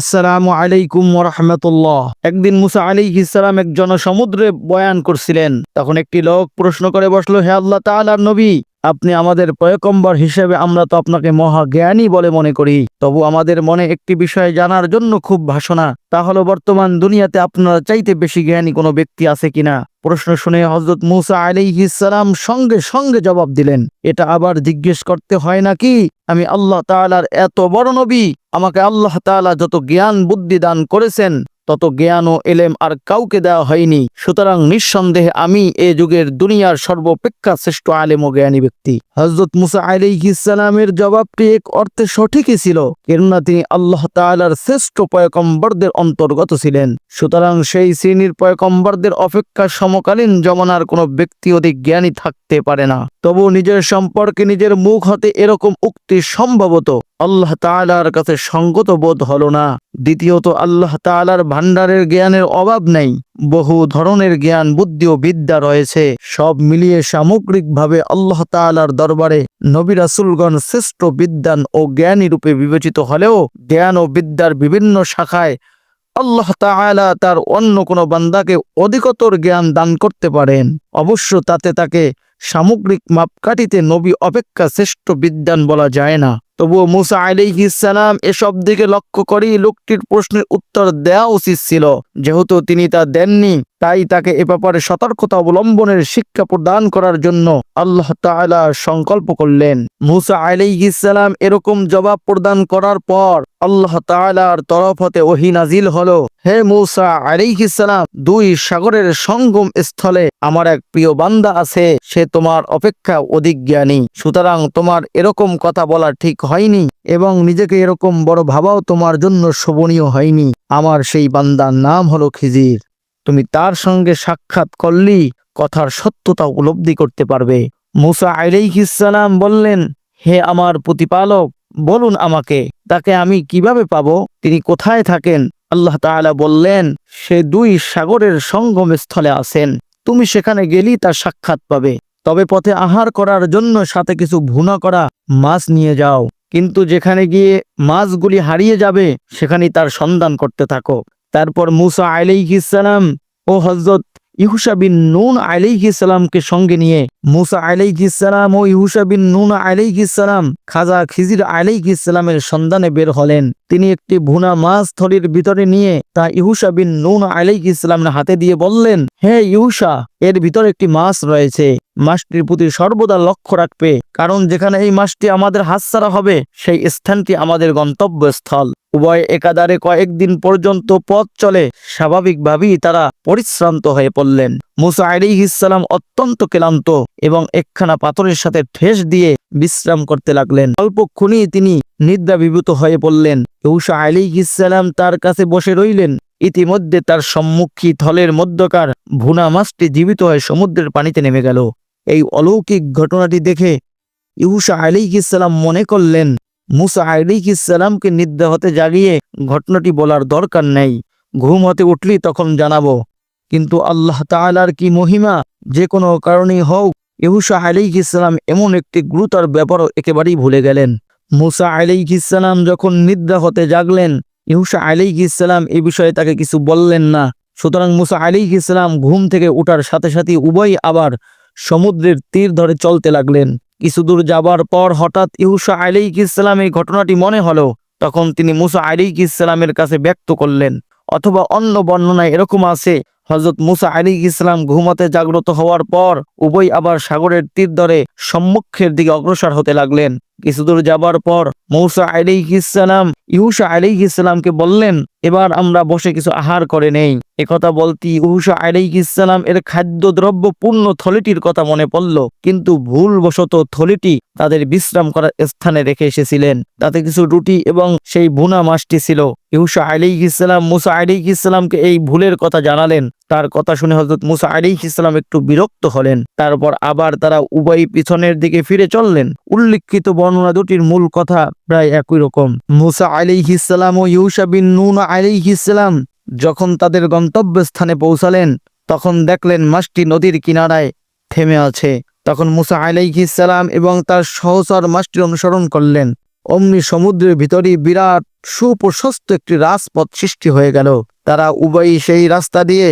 আসসালামু আলাইকুম রহমতুল্লাহ একদিন মুসা আলী ইসালাম এক জনসমুদ্রে বয়ান করছিলেন। তখন একটি লোক প্রশ্ন করে বসল, হে আল্লাহ তালার নবী আপনি আমাদের পয়কম্বর হিসেবে আমরা তো আপনাকে মহাজ্ঞানী বলে মনে করি। তবু আমাদের মনে একটি বিষয় জানার জন্য খুব ভাষণা তা হলো বর্তমান দুনিয়াতে আপনারা চাইতে বেশি জ্ঞানী কোনো ব্যক্তি আছে কিনা? প্রশ্ন শুনে হজরত মুসা আলাইহিসালাম সঙ্গে সঙ্গে জবাব দিলেন, এটা আবার জিজ্ঞেস করতে হয় নাকি আমি আল্লাহ তাআলার এত বড় নবী। আমাকে আল্লাহ তাআলা যত জ্ঞান বুদ্ধি দান করেছেন তত জ্ঞান ও এলেম আর কাউকে দেওয়া হয়নি। সুতরাং নিঃসন্দেহে আমি এ যুগের দুনিয়ার সর্বপেক্ষা শ্রেষ্ঠ আলেম ও জ্ঞানী ব্যক্তি। হজরত মুসা আলাইহিসালামের জবাবটি এক অর্থে সঠিকই ছিল, কেননা তিনি আল্লাহ তাআলার শ্রেষ্ঠ পয়কম্বরদের অন্তর্গত ছিলেন। সুতরাং সেই শ্রেণির পয়কম্বরদের অপেক্ষা সমকালীন জমানার কোনো ব্যক্তি অধিক জ্ঞানী থাকতে পারে না। তবু নিজের সম্পর্কে নিজের মুখ হতে এরকম উক্তি সম্ভবত আল্লাহ তাআলার কাছে সঙ্গত বোধ হল না। দ্বিতীয়ত, আল্লাহ তাআলার ভান্ডারের জ্ঞানের অভাব নেই। বহু ধরনের জ্ঞান, বুদ্ধি ও বিদ্যা রয়েছে। সব মিলিয়ে সামগ্রিকভাবে আল্লাহ তাআলার দরবারে নবী রাসূলগণ শ্রেষ্ঠ বিদ্যান ও জ্ঞানী রূপে বিবেচিত হলেও জ্ঞান ও বিদ্যার বিভিন্ন শাখায় আল্লাহ তাআলা তার অন্য কোনো বান্দাকে অধিকতর জ্ঞান দান করতে পারেন। অবশ্য তাতে তাকে সামগ্রিক মাপকাঠিতে নবী অপেক্ষা শ্রেষ্ঠ বিদ্যান বলা যায় না। তবুও মুসা আলাইহিসালাম এসব দিকে লক্ষ্য করেই লোকটির প্রশ্নের উত্তর দেওয়া উচিত ছিল। যেহেতু তিনি তা দেননি, তাই তাকে এ ব্যাপারে সতর্কতা অবলম্বনের শিক্ষা প্রদান করার জন্য আল্লাহ তাআলা সংকল্প করলেন। মুসা আলাইহিসালাম এরকম জবাব প্রদান করার পর আল্লাহ তাআলার তরফ হতে ওহি নাজিল হলো। হে মুসা আলাইহিসালাম দুই সাগরের সঙ্গম স্থলে আমার এক প্রিয় বান্দা আছে, সে তোমার অপেক্ষা অধিক জ্ঞানী। সুতরাং তোমার এরকম কথা বলা ঠিক হয়নি এবং নিজেকে এরকম বড় ভাবাও তোমার জন্য শোভনীয় হয়নি। আমার সেই বান্দার নাম হলো খিজির। তুমি তার সঙ্গে সাক্ষাৎ করলেই কথার সত্যতা উপলব্ধি করতে পারবে। মুসা আলাইহিসালাম বললেন, হে আমার প্রতিপালক, বলুন আমাকে, তাকে আমি কীভাবে পাবো? তিনি কোথায় থাকেন? আল্লাহ তাআলা বললেন, সে দুই সাগরের সঙ্গম স্থলে আছেন। তুমি সেখানে গেলেই তার সাক্ষাৎ পাবে। তবে পথে আহার করার জন্য সাথে কিছু ভুনা করা মাছ নিয়ে যাও। কিন্তু যেখানে গিয়ে মাছগুলি হারিয়ে যাবে, সেখানেই তার সন্ধান করতে থাকো। তারপর মুসা আলাইহিসালাম ও হজরত ইহুসা বিন নুন আলাইহিসালামকে সঙ্গে নিয়ে মুসা আলাইহিসালাম ও ইহুসা বিন নুন আলাইহিসালাম খাজা খিজির আলাইহিসালামের সন্ধানে বের হলেন। তিনি একটি ভুনা মাছ থলির ভিতরে নিয়ে তা ইহুসা বিন নুন আলাইহিসালামের হাতে দিয়ে বললেন, হে ইহুসা এর ভিতরে একটি মাছ রয়েছে। মাছটির প্রতি সর্বদা লক্ষ্য রাখবে, কারণ যেখানে এই মাছটি আমাদের হাতছাড়া হবে, সেই স্থানটি আমাদের গন্তব্যস্থল। উভয় একাধারে কয়েকদিন পর্যন্ত পথ চলে, স্বাভাবিকভাবেই তারা পরিশ্রান্ত হয়ে পড়লেন। মুসা আলিহিসাল্লাম অত্যন্ত ক্লান্ত এবং একখানা পাথরের সাথে ঠেস দিয়ে বিশ্রাম করতে লাগলেন। অল্পক্ষণই তিনি নিদ্রাবিভূত হয়ে পড়লেন। ইউসা আলিহিসাল্লাম তার কাছে বসে রইলেন। ইতিমধ্যে তার সম্মুখী থলের মধ্যকার ভুনা মাছটি জীবিত হয়ে সমুদ্রের পানিতে নেমে গেল। এই অলৌকিক ঘটনাটি দেখে ইহুসা ইসলাম মনে করলেন, মুসা আলিহিসাল্লামকে নিদ্রা হতে জাগিয়ে ঘটনাটি বলার দরকার নেই। ঘুম হতে উঠলি তখন জানাব। কিন্তু আল্লাহ তাআলার কি মহিমা? যে কোনো কারণেই হোক ইহুসা আলাইহিসসালাম এমন একটি গুরুতর ব্যাপারও একেবারেই ভুলে গেলেন। মুসা আলাইহিসসালাম যখন নিদ্রা হতে জাগলেন ইহুসা আলাইহিসসালাম এ বিষয়ে তাকে কিছু বললেন না। সুতরাং মুসা আলাইহিসসালাম ঘুম থেকে ওঠার সাথে সাথে উভয় আবার সমুদ্রের তীর ধরে চলতে লাগলেন। কিছু দূর যাবার পর হঠাৎ ইহুসা আলাইহিসসালাম এই ঘটনাটি মনে হলো, তখন তিনি মুসা আলাইহিসসালামের কাছে ব্যক্ত করলেন, অথবা অন্য বর্ণনায় এরকম আছে হজরত মুসা আলী ইসলাম ঘুমাতে জাগ্রত হওয়ার পর উভয় আবার সাগরের তীর ধরে সম্মুখের দিকে অগ্রসর হতে লাগলেন। কিছুদূর যাবার পর মৌসা আলী ইসলাম ইহুসা আলী ইসলামকে বললেন, এবার আমরা বসে কিছু আহার করে নেই। একথা বলতি ইহুসা আলী ইসলাম এর খাদ্যদ্রব্য পূর্ণ থলিটির কথা মনে পড়ল, কিন্তু ভুলবশত থলিটি তাদের বিশ্রাম করার স্থানে রেখে এসেছিলেন। তাতে কিছু রুটি এবং সেই ভুনা মাছটি ছিল। ইহুসা আলী ইসলাম মুসা আলী ইসলামকে এই ভুলের কথা জানালেন। তার কথা শুনে হজরত মুসা আলী ইসলাম একটু বিরক্ত হলেন। তারপর আবার তারা উভয় পিছনের দিকে ফিরে চললেন। উল্লিখিত বর্ণনা দুটির মূল কথা প্রায় একই রকম। মুসা আলী ইসলাম ও ইউসা বিন নুন আলী ইসলাম যখন তাদের গন্তব্যস্থানে পৌঁছালেন, তখন দেখলেন মাছটি নদীর কিনারায় থেমে আছে। তখন মুসা আলাইহিসালাম এবং তার সহচর মাছটির অনুসরণ করলেন। অমনি সমুদ্রের ভিতরই বিরাট সুপ্রশস্ত একটি রাজপথ সৃষ্টি হয়ে গেল। তারা উভয়ই সেই রাস্তা দিয়ে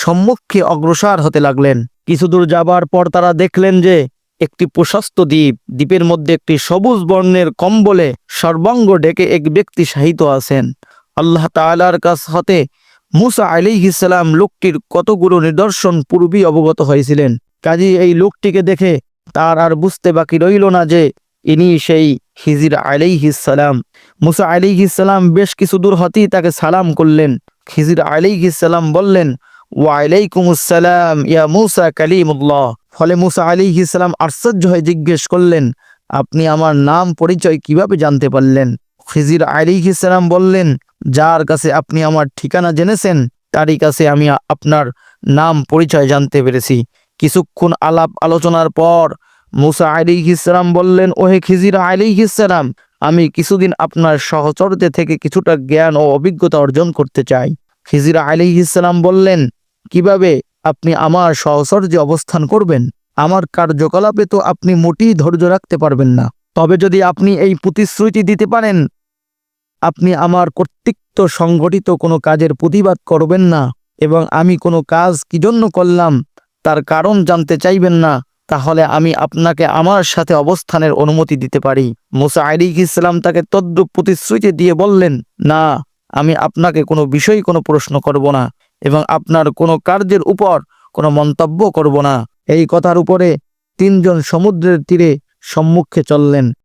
সম্মুখে অগ্রসর হতে লাগলেন। কিছু দূর যাবার পর তারা দেখলেন যে, একটি প্রশস্ত দ্বীপ, দ্বীপের মধ্যে একটি সবুজ বর্ণের কম্বলে সর্বাঙ্গ ডেকে এক ব্যক্তি শায়িত আছেন। আল্লাহ তাআলার কাছ হতে মুসা আলিহিসাল্লাম লোকটির কতগুলো নিদর্শন পূর্বেই অবগত হয়েছিলেন। কাজী এই লোকটিকে দেখে তার আর বুঝতে বাকি রইল না যে, ইনি সেই খিজির আলাইহিসাল্লাম মুসা আলিহিসাল্লাম বেশ কিছু দূর হতেই তাকে সালাম করলেন। খিজির আলিহিসাল্লাম বললেন ইয়া ফলে মুসা আলিহিসাল্লাম আশ্চর্য হয়ে জিজ্ঞেস করলেন, আপনি আমার নাম পরিচয় কীভাবে জানতে পারলেন? খিজির আলিহিসাল্লাম বললেন, যার কাছে আপনি আমার ঠিকানা জেনেছেন, তারই কাছে আমি আপনার নাম পরিচয় জানতে পেরেছি। কিছুক্ষণ আলাপ আলোচনার পর মুসা আলিহিসাল্লাম বললেন, ওহে খিজির আলিহিসাল্লাম আমি কিছুদিন আপনার সহচরতে থেকে কিছুটা জ্ঞান ও অভিজ্ঞতা অর্জন করতে চাই। খিজির আলিহিসাল্লাম বললেন, কীভাবে আপনি আমার সহচর্যে অবস্থান করবেন? আমার কার্যকলাপে তো আপনি মোটেই ধৈর্য রাখতে পারবেন না। তবে যদি আপনি এই প্রতিশ্রুতি দিতে পারেন, আপনি আমার কর্তৃত্ব সংগঠিত কোনো কাজের প্রতিবাদ করবেন না এবং আমি কোনো কাজ কি জন্য করলাম তার কারণ জানতে চাইবেন না, তাহলে আমি আপনাকে আমার সাথে অবস্থানের অনুমতি দিতে পারি। মুসা আলিক ইসলাম তাকে তদ্রুপ প্রতিশ্রুতি দিয়ে বললেন, না আমি আপনাকে কোনো বিষয় কোনো প্রশ্ন করব না এবং আপনার কোনো কার্যের উপর কোনো মন্তব্য করব না। এই কথার উপরে তিনজন সমুদ্রের তীরে সম্মুখে চললেন।